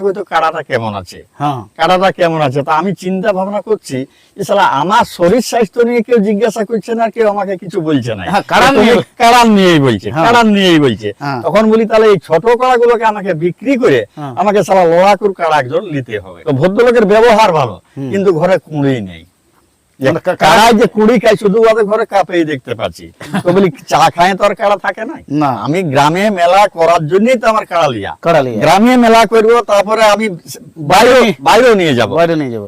হয়তো কাড়াটা কেমন আছে? হ্যাঁ। কাড়াটা কেমন আছে? তা আমি চিন্তা ভাবনা করছি যে আমার শরীর স্বাস্থ্য নিয়ে কেউ জিজ্ঞাসা করছে না কেউ আমাকে কিছু বলছে না। নিয়ে- কাড়ান নিয়েই বলছে হ্যাঁ। কাড়ান নিয়েই বলছে। হ্যাঁ। তখন বলি তাহলে এই ছোট কাড়াগুলোকে আমাকে বিক্রি করে। আমাকে সারা লড়াকুর কাড়া একজন নিতে হবে। তো ভদ্রলোকের ব্যবহার ভালো কিন্তু ঘরে কুড়ি নেই। যে কুড়ি খাই শুধু ওদের ঘরে কাপেই দেখতে পাচ্ছি। তো বলি চা খায় তো আর কাড়া থাকে না না। আমি গ্রামে মেলা করার জন্যই তো আমার কাড়া লিয়া কাড়ালি গ্রামে মেলা করব তারপরে আমি বাইরে বাইরেও নিয়ে যাব। বাইরে নিয়ে যাব।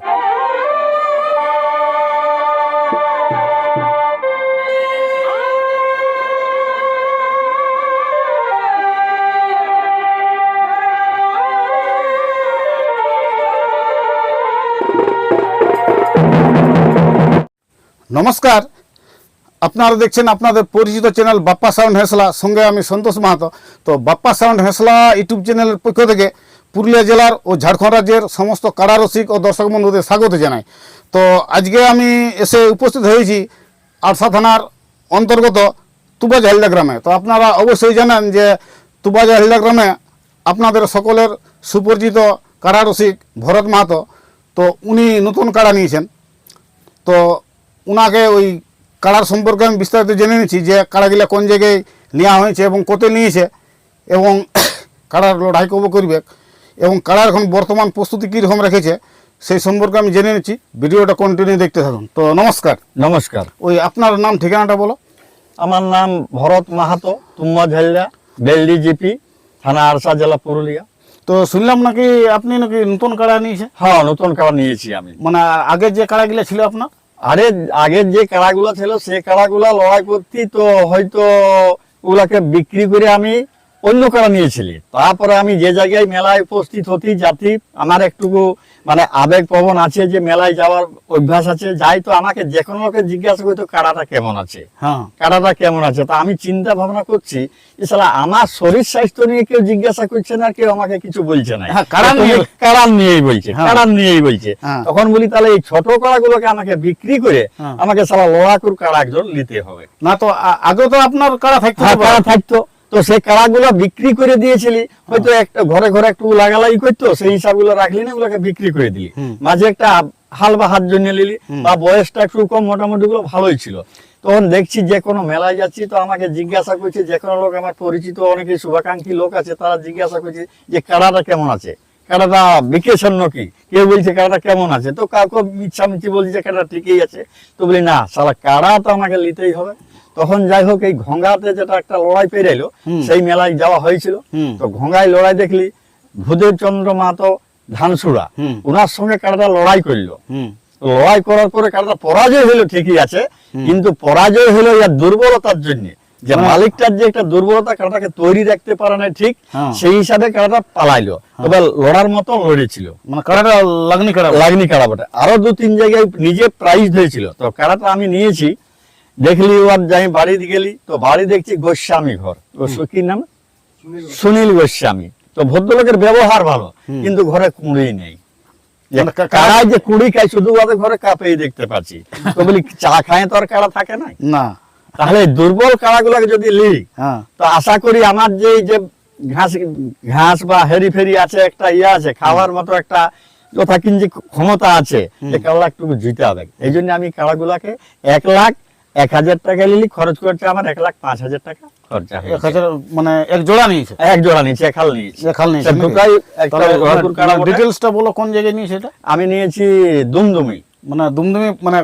নমস্কার। আপনারা দেখছেন আপনাদের পরিচিত চ্যানেল বাপ্পা সাউন্ড হেসলা। সঙ্গে আমি সন্তোষ মাহাতো। তো বাপ্পা সাউন্ড হেসলা ইউটিউব চ্যানেলের পক্ষ থেকে পুরুলিয়া জেলার ও ঝাড়খণ্ড রাজ্যের সমস্ত কারারসিক ও দর্শক বন্ধুদের স্বাগত জানাই। তো আজকে আমি এসে উপস্থিত হয়েছি আরসা থানার অন্তর্গত তুবাজ হালদা গ্রামে। তো আপনারা অবশ্যই জানেন যে তুবাজ হালদা গ্রামে আপনাদের সকলের সুপরিচিত কারারসিক ভরত মাহাতো। তো উনি নতুন কাড়া নিয়েছেন। তো উনাকে ওই কাড়ার সম্পর্কে আমি বিস্তারিত জেনে নিয়েছি যে কাড়াগুলা কোন জায়গায় নেওয়া হয়েছে এবং কত নিয়েছে এবং কাড়ার লড়াই কবে করবে এবং কাড়ার এখন বর্তমান প্রস্তুতি কীরকম রেখেছে সেই সম্পর্কে আমি জেনে নিচ্ছি। ভিডিওটা কন্টিনিউ দেখতে থাকুন। তো নমস্কার। নমস্কার। ওই আপনার নাম ঠিকানাটা বলো। আমার নাম ভরত মাহাতো তুম্মা ঝাল্লা বেলডি জিপি থানা আরসা জেলা পুরুলিয়া। তো শুনলাম নাকি আপনি নাকি নতুন কাড়া নিয়েছে হ্যাঁ নতুন কাড়া নিয়েছি আমি। মানে আগের যে কাড়াগুলো ছিল আপনার? আরে, আগের যে কাড়াগুলো ছিল সে কাড়াগুলা লড়াই করতে তো হয়তো ওগুলাকে বিক্রি করে আমি অন্য কাড়া নিয়েছিলি। তারপরে আমি যে জায়গায় মেলায় উপস্থিত হতি যাতি আমার একটুকু মানে আবেগ প্রবণ আছে যে মেলায় যাওয়ার অভ্যাস আছে যাই তো আমাকে যে কোনো লোকে জিজ্ঞাসা করতো কাড়াটা কেমন আছে হ্যাঁ কাড়াটা কেমন আছে তা আমি চিন্তা ভাবনা করছি যে আমার শরীর স্বাস্থ্য নিয়ে কেউ জিজ্ঞাসা করছে না কেউ আমাকে কিছু বলছে না হ্যাঁ, কাড়া কাড়ান নিয়েই বলছে হ্যাঁ। কাড়ান নিয়েই বলছে হ্যাঁ। তখন বলি তাহলে এই ছোট কাড়াগুলোকে আমাকে বিক্রি করে। আমাকে সালা লড়াকুর কাড়া একজন নিতে হবে না তো আগে তো আপনার কাড়া থাকতে। কাড়া থাকতো তো সেই কাড়াগুলো বিক্রি করে দিয়েছিলি হয়তো একটা ঘরে ঘরে একটু লাগালাই করতো সেই হিসাবগুলো রাখলি না ওগুলোকে বিক্রি করে দিলি। মাঝে একটা হাল বা হাত জন্য নিলি বা বয়সটা একটু কম মোটামুটি গুলো ভালোই ছিল। তখন দেখছি যে কোনো মেলায় যাচ্ছি তো আমাকে জিজ্ঞাসা করছে যে কোনো লোক আমার পরিচিত অনেকে শুভাকাঙ্ক্ষী লোক আছে তারা জিজ্ঞাসা করছে যে কাড়াটা কেমন আছে? কাড়াটা বিকেছেন নাকি কেউ বলছে কাড়াটা কেমন আছে? তো কাউকে মিচ্ছামিচ্ছি বলছে যে কাড়াটা ঠিকই আছে। তো বলি না সারা কাড়া তো আমাকে নিতেই হবে। তখন যাই হোক এই ঘোঙ্গাতে যেটা একটা লড়াই পেরাইলো হুম। সেই মেলায় যাওয়া হয়েছিল। তো ঘোঙ্গায় লড়াই দেখলি ভূদেব চন্দ্র মাহাতো ধানসুড়া হুম। ওনার সঙ্গে কাড়াটা লড়াই করল। লড়াই করার পরে কাড়াটা পরাজয় হলো ঠিকই আছে কিন্তু পরাজয় হলো ইয়ার দুর্বলতার জন্য। যে মানে- মালিকটার যে একটা দুর্বলতা কাড়াটাকে তৈরি রাখতে পারে না ঠিক হ্যাঁ। সেই হিসাবে কাড়াটা পালাইলো। তবে লড়ার মতো লড়েছিল। মানে কারাটা লাগনি কারা লাগনি কারা বটে আরও দু তিন জায়গায় নিজে প্রাইজ হয়েছিল তো কারাটা আমি নিয়েছি দেখলি ওর যাই বাড়ি গেলি তো বাড়ি দেখছি গোস্বামী ঘর। ও কি নাম? সুনীল গোস্বামী। তো ভদ্রলোকের ব্যবহার ভালো কিন্তু ঘরে কুড়ি নেই। যে মানে যে কুড়ি খাই শুধু ওদের ঘরে কাপেই দেখতে পাচ্ছি। তো বলি চা খায় তো আর কাড়া থাকে না? না। তাহলে দুর্বল কাড়াগুলোকে যদি লি হ্যাঁ। তো আশা করি আমার যে যে ঘাস ঘাস বা হেরি ফেরি আছে একটা ইয়ে আছে খাওয়ার মতো একটা যথা কিঞ্চি ক্ষমতা আছে যে কাড়া একটু জিতে হবে এই জন্য আমি কাড়াগুলাকে এক লাখ এক হাজার টাকা নিলি খরচ করছে আমার এক লাখ পাঁচ হাজার টাকা খরচা এক হাজার মানে এক জোড়া নিয়েছে? এক জোড়া নিয়েছি এক হাল নিয়েছি। এক হাল নিয়েছে তা নাকি? দুটাই একটা তাহলে ঘোড়াপুর কাড়া বটে। ডিটেলসটা বলো কোন জায়গায় নিয়েছে এটা? আমি নিয়েছি দুমদুমি। মানে দুমদুমি মানে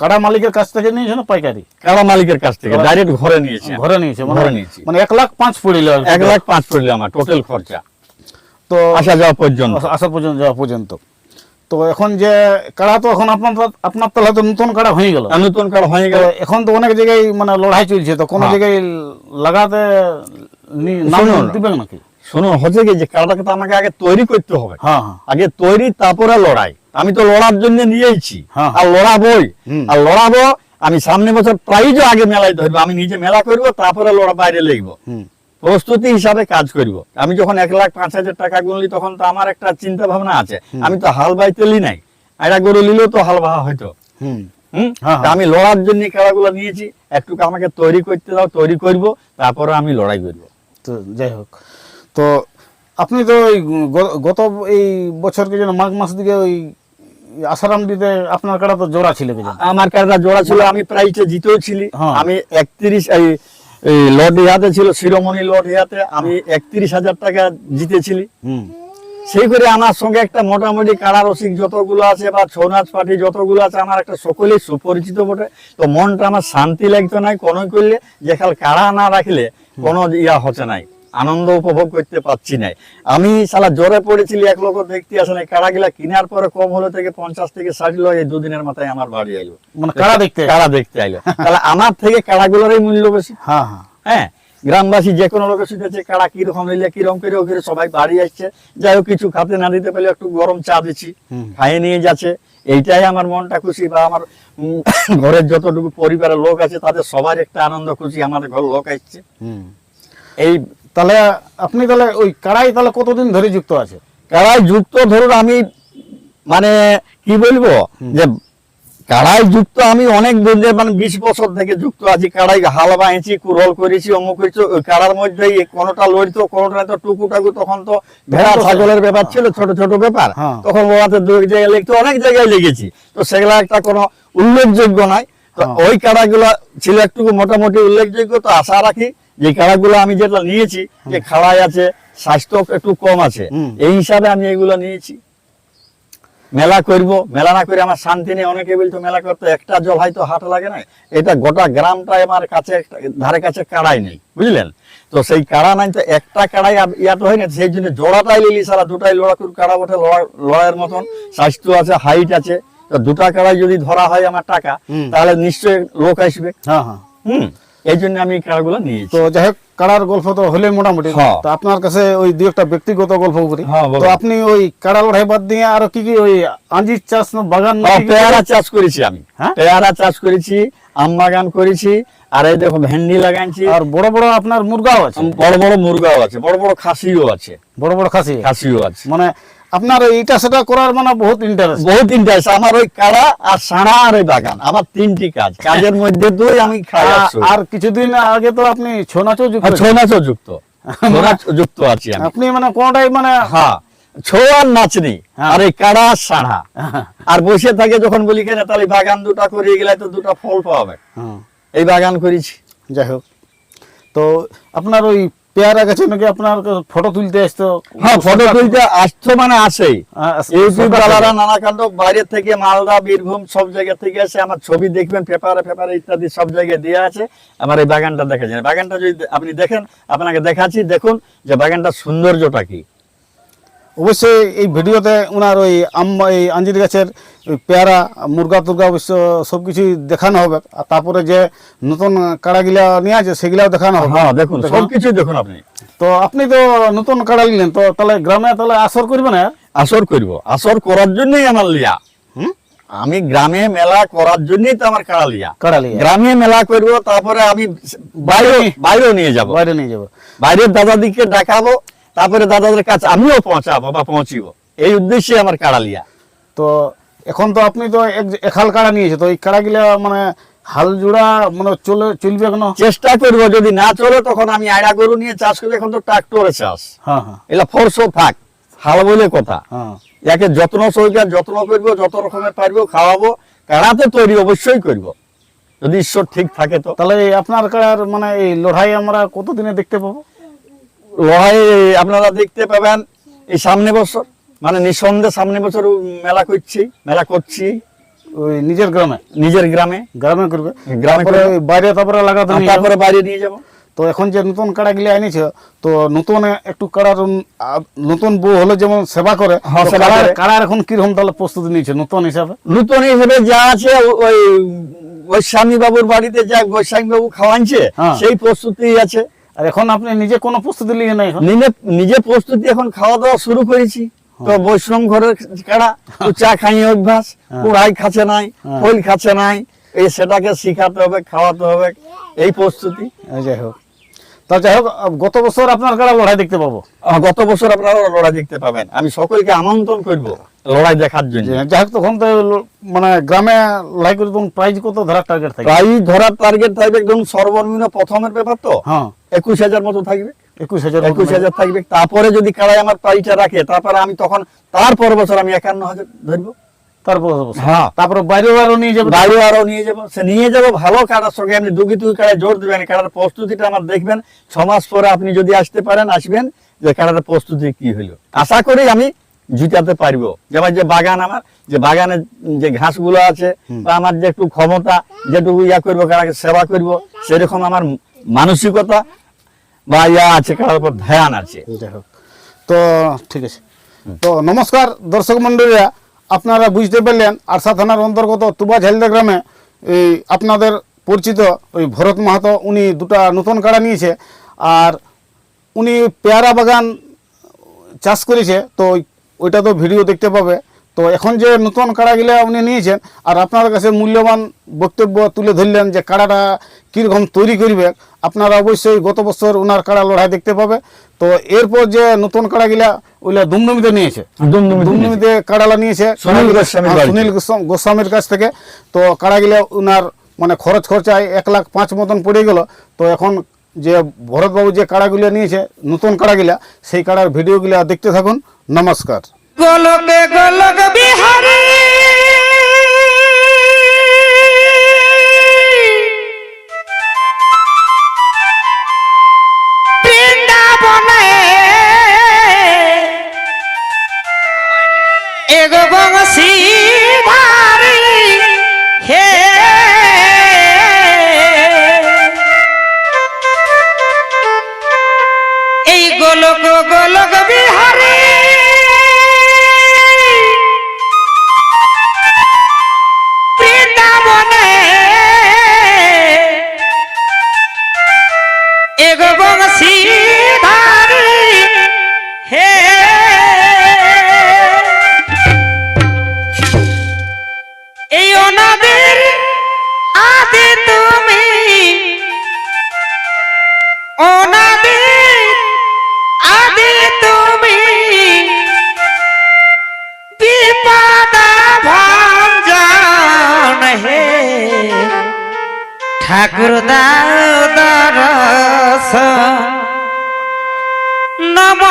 কাড়া মালিকের কাছ থেকে নিয়েছে না পাইকারি? কাড়া মালিকের কাছ থেকে ডাইরেক্ট ঘরে নিয়েছি। ঘরে নিয়েছে মানে ঘরে নিয়েছি। মানে এক লাখ পাঁচ পড়িল এক লাখ পাঁচ পড়লে আমার টোটাল খরচা। তো আসা যাওয়া পর্যন্ত। আসা পর্যন্ত যাওয়া পর্যন্ত। তো এখন যে কাড়া তো এখন আপনার আপনার তাহলে তো নতুন কাড়া হয়ে গেল। নতুন কার্ড হয়ে গেল। এখন তো অনেক জায়গায় মানে লড়াই চলছে তো কোনো হ্যাঁ। জায়গায় লাগাতে দিবেন নাকি? শুনুন হচ্ছে কি যে কার্ডটাকে তো আমাকে আগে তৈরি করতে হবে। হ্যাঁ হ্যাঁ। আগে তৈরি তারপরে লড়াই। আমি তো লড়ার জন্য নিয়েছি হ্যাঁ। আর লড়াবই। আর লড়াবো আমি সামনে বছর প্রাইজও আগে মেলায় ধরবো আমি নিজে মেলা করব তারপরে লড়া বাইরে লিখব। প্রস্তুতি হিসাবে কাজ করব। আমি যখন এক লাখ পাঁচ হাজার টাকা গুনলি তখন তো আমার একটা চিন্তা ভাবনা আছে আমি তো হাল বাইতে লি নাই। এটা গরু নিলেও তো হাল বাহা হয়তো হুম। হুম? হ্যাঁ, তা আমি লড়ার জন্য খেলাগুলো নিয়েছি। একটু আমাকে তৈরি করতে দাও তৈরি করব তারপরে আমি লড়াই করব। তো যাই হোক। তো আপনি তো ওই গত এই বছর কি যেন মাঘ মাস দিকে ওই আসারাম দিতে আপনার কাটা তো জোড়া ছিল আমার কারটা জোড়া ছিল আমি প্রাইজে জিতেও ছিলি। হ্যাঁ। আমি একত্রিশ এই লর্ড ইহাতে ছিল শিরোমণি লর্ড ইহাতে আমি একত্রিশ হাজার টাকা জিতেছিলি। সেই করে আমার সঙ্গে একটা মোটামুটি কারারসিক যতগুলো আছে বা ছৌ নাচ পার্টি যতগুলো আছে আমার একটা সকলেই সুপরিচিত বটে। তো মনটা আমার শান্তি লাগতো নাই কোনো করলে যে খাল কারা না রাখলে কোনো ইয়া হচ্ছে নাই। আনন্দ উপভোগ করতে পারছি নাই। আমি সালা জোরে পড়েছিলি এক লোক দেখতে আসে নাই কারা গিলা কেনার পরে কম হলো থেকে পঞ্চাশ থেকে ষাট লোক এই দুদিনের মাথায় আমার বাড়ি আইলো। মানে কারা দেখতে? কারা দেখতে আইলো। তাহলে আমার থেকে কারাগুলোরই মূল্য বেশি। হ্যাঁ হ্যাঁ। হ্যাঁ গ্রামবাসী যে কোনো লোকের শুনেছে কারা কীরকম নিলে কীরকম করে ওখানে সবাই বাড়ি আসছে। যাই হোক কিছু খাতে না দিতে পারলে একটু গরম চা দিচ্ছি খাইয়ে নিয়ে যাচ্ছে। এইটাই আমার মনটা খুশি বা আমার ঘরের যতটুকু পরিবারের লোক আছে তাদের সবার একটা আনন্দ খুশি আমাদের ঘর লোক আসছে। হুম। এই তাহলে আপনি তাহলে ওই কারাই তাহলে কতদিন ধরে যুক্ত আছে? কারাই যুক্ত ধরুন আমি মানে কি বলব যে কারাই যুক্ত আমি অনেক দিন মানে বিশ বছর থেকে যুক্ত আছি কারাই হাল বাইছি কুরল করেছি অমুক করেছি ওই কারার মধ্যে কোনোটা লড়িত কোনোটা তো টুকু টাকু তখন তো ভেড়া ছাগলের ব্যাপার ছিল ছোট ছোট ব্যাপার। হ্যাঁ। তখন ওরাতে দু এক জায়গায় লিখতে অনেক জায়গায় লেগেছি। তো সেগুলা একটা কোনো উল্লেখযোগ্য নয়। তো হ্যাঁ। ওই কারাগুলা ছিল একটু মোটামুটি উল্লেখযোগ্য তো আশা রাখি যে কারাগুলো আমি যেটা নিয়েছি যে খাড়াই আছে স্বাস্থ্য একটু কম আছে এই হিসাবে আমি এগুলো নিয়েছি। মেলা করব মেলা না করে আমার শান্তি নেই অনেকে বলতো মেলা করতে একটা জল হয়তো হাট লাগে না এটা গোটা গ্রামটা আমার কাছে ধারে কাছে কাড়াই নেই বুঝলেন? তো সেই কাড়া নাই তো একটা কাড়াই আব- ইয়া তো হয় না সেই জন্য জোড়াটাই লিলি সারা দুটাই লড়া করে কাড়া বটে লড়া- লড়াইয়ের মতন স্বাস্থ্য আছে হাইট আছে তো দুটা কাড়াই যদি ধরা হয় আমার টাকা তাহলে নিশ্চয়ই লোক আসবে। হ্যাঁ হ্যাঁ। হুম। এই জন্য আমি কাড়াগুলো নিয়েছি। তো যাই হোক কাড়ার গল্প তো হলে মোটামুটি। হ্যাঁ। তো আপনার কাছে ওই দু একটা ব্যক্তিগত গল্প করি। হ্যাঁ, তো আপনি ওই কাড়া লড়াই বাদ দিয়ে আরও কি কি ওই আঞ্জির চাষ বাগান হ্যাঁ, পেয়ারা চাষ করেছি আমি? পেয়ারা চাষ করেছি আম বাগান করেছি আর এই দেখো ভেন্ডি লাগাইছি। আর বড় বড় আপনার মুরগাও আছে? বড় বড় মুরগাও আছে বড় বড় খাসিও আছে। বড় বড় খাসি? খাসিও আছে। মানে আপনার এইটা সেটা করার মানে বহুত ইন্টারেস্ট বহুত ইন্টারেস্ট আমার ওই কাড়া আর সাড়া আর ওই বাগান আমার তিনটি কাজ। কাজের মধ্যে দুই আমি খাই আর কিছুদিন আগে তো আপনি ছৌ নাচও যুক্ত ছৌ নাচও যুক্ত। যুক্ত আছি আপনি মানে কোনটাই মানে হ্যাঁ ছৌ আর নাচনি হ্যাঁ। আর এই কাড়া আর সাড়া। আর বসে থাকে যখন বলি কেন তাহলে বাগান দুটা করিয়ে গেলে তো দুটা ফল পাবে হুম, এই বাগান করেছি। যাই হোক। তো আপনার ওই পেয়ারা গাছে নাকি আপনার ফটো তুলতে আসতো? হ্যাঁ ফটো তুলতে আসতো মানে আসেই। আহ, ইউটিউব সরকার থেকে। নানা কাণ্ড বাইরে থেকে মালদা বীরভূম সব জায়গা থেকে এসে আমার ছবি দেখবেন পেপারে পেপারে ইত্যাদি সব জায়গায় দেওয়া আছে। আমার এই বাগানটা দেখা যায় বাগানটা যদি আপনি দেখেন আপনাকে দেখাচ্ছি দেখুন যে বাগানটার সৌন্দর্যটা কি। অবশ্যই এই ভিডিওতে ওনার ওই আম এই আঞ্জির গাছের পেয়ারা মুরগা টুরগা অবশ্য সব কিছুই দেখানো হবে। আর তারপরে যে নতুন কাড়াগুলা নিয়ে আছে সেগুলাও দেখানো হবে। হ্যাঁ দেখুন দেখুন। সবকিছু দেখুন আপনি। তো আপনি তো নতুন কাড়া নিলেন তো তাহলে গ্রামে তাহলে আসর করবেন না? আসর করব। আসর করার জন্যই আমার লিয়া। হুম? আমি গ্রামে মেলা করার জন্যই তো আমার কাড়া লিয়া। কাড়া লিয়া গ্রামে মেলা করব তারপরে আমি বাইরে বাইরেও নিয়ে যাব। বাইরে নিয়ে যাব। বাইরের দাদাদিকে দেখাবো তারপরে দাদাদের কাছে আমিও পৌঁছাবো বা পৌঁছিব। এই উদ্দেশ্যে আমার কাড়ালিয়া। তো এখন তো আপনি তো এক- একাল কাড়া নিয়েছে তো এই কাড়াগুলা মানে হাল জোড়া মানে চলে চলবে কেন? চেষ্টা করব যদি না চলে তখন আমি আয়রা গরু নিয়ে চাষ করি এখন তো ট্রাক্টরে চাষ। হ্যাঁ হ্যাঁ। এগুলা ফোরশো থাক হাল বলে কথা। হ্যাঁ। একে যত্ন সহকার যত্ন করব যত রকমের পারব খাওয়াবো কাড়াতে তৈরি অবশ্যই করব। যদি ঈশ্বর ঠিক থাকে তো। তাহলে আপনার কাড়ার মানে এই লড়াই আমরা কতদিনে দেখতে পাবো? লড়াই আপনারা দেখতে পাবেন এই সামনে বছর মানে নিঃসন্দেহে সামনে বছর মেলা করছি মেলা করছি। ওই নিজের গ্রামে? নিজের গ্রামে। গ্রামে করবে? গ্রামে বাইরে তারপরে লাগাতে। তারপরে বাইরে নিয়ে যাব। তো এখন যে নতুন কাড়া গিলে আনিছে তো নতুন একটু কাড়ার নতুন বউ হলে যেমন সেবা করে হ্যাঁ, সেবা কাড়ার- করে। এখন কীরকম তাহলে প্রস্তুতি নিয়েছে নতুন হিসাবে? নূতন হিসেবে যা আছে ওই গোস্বামী বাবুর বাড়িতে যা গোস্বামী বাবু খাওয়াইছে হ্যাঁ। সেই প্রস্তুতি আছে। আর এখন আপনি নিজে কোনো প্রস্তুতি নিয়ে নাই নিজে নিজে প্রস্তুতি এখন খাওয়া দাওয়া শুরু করেছি। তো বৈষ্ণব ঘরের কাড়া তো চা খাই অভ্যাস হ্যাঁ। কুড়াই খাচ্ছে নাই হ্যাঁ। ফল খাচ্ছে নাই এই সেটাকে শিখাতে হবে খাওয়াতে হবে এই প্রস্তুতি। যাই হোক। তা যাই হোক গত বছর আপনার লড়াই দেখতে পাবো? গত বছর আপনারা লড়াই দেখতে পাবেন। আমি সকলকে আমন্ত্রণ করব লড়াই দেখার জন্য। যাই হোক তখন তো মানে গ্রামে লড়াই করে তখন প্রাইজ কত ধরার টার্গেট থাকে প্রায় ধরার টার্গেট থাকবে একদম সর্বনিম্ন প্রথমের ব্যাপার তো। হ্যাঁ। একুশ হাজার মতো থাকবে। একুশ হাজার একুশ হাজার থাকবে। তারপরে যদি কাড়াই আমার প্রাইসটা রাখে তারপরে আমি তখন তারপর বছর আমি একান্ন হাজার ধরবো। তারপর হ্যাঁ। তারপরে বাইরে আরও নিয়ে যাবে। বাইরে আরও নিয়ে যাব সে নিয়ে যাব ভালো কাটার সঙ্গে আপনি দুগি দুগি কাড়ায় জোর দেবেন কাটার প্রস্তুতিটা আমার দেখবেন ছ মাস পরে আপনি যদি আসতে পারেন আসবেন যে কাটার প্রস্তুতি কি হইল। আশা করি আমি জিতাতে পারব। যেমন যে বাগান আমার যে বাগানে যে ঘাসগুলো আছে বা আমার যে একটু ক্ষমতা যেটুকু ইয়া করব কারাকে সেবা করব সেরকম আমার মানসিকতা বা ইয়া আছে কারার উপর ধ্যান আছে। যাই হোক। তো ঠিক আছে। তো নমস্কার দর্শক মন্ডলীরা আপনারা বুঝতে পারলেন, আরসা থানার অন্তর্গত তুবা ঝালদা গ্রামে এই আপনাদের পরিচিত ওই ভরত মাহাতো, উনি দুটা নতুন কাড়া নিয়েছে, আর উনি পেয়ারা বাগান চাষ করেছে, তো ওইটা তো ভিডিও দেখতে পাবে। তো এখন যে নতুন কাড়াগুলা উনি নিয়েছেন আর আপনার কাছে মূল্যবান বক্তব্য তুলে ধরলেন যে কাড়াটা কীরকম তৈরি করবে আপনারা অবশ্যই গত বছর ওনার কাড়া লড়াই দেখতে পাবে। তো এরপর যে নতুন কাড়াগুলা ওইগুলা দুমদুমিতে নিয়েছে দুমদুমিতে কাড়ালা নিয়েছে সুনীল গোস্বামীর সুনীল গোস্বাম- গোস্বামীর কাছ থেকে। তো কাড়াগুলা ওনার মানে খরচ খরচায় এক লাখ পাঁচ মতন পড়ে গেল। তো এখন যে ভরতবাবু যে কাড়াগুলো নিয়েছে নতুন কাড়াগুলা সেই কাড়ার ভিডিওগুলা দেখতে থাকুন। নমস্কার। গোলকে গোলক বিহারি। বৃন্দাবনে এগো বংশী ধারি হে। এই গোলক গোলক বিহারি। এই অনাদের আদি তুমি অনাদের আদি তুমি বিপদা ভঞ্জন হে। ঠাকুর দাও দরস। নম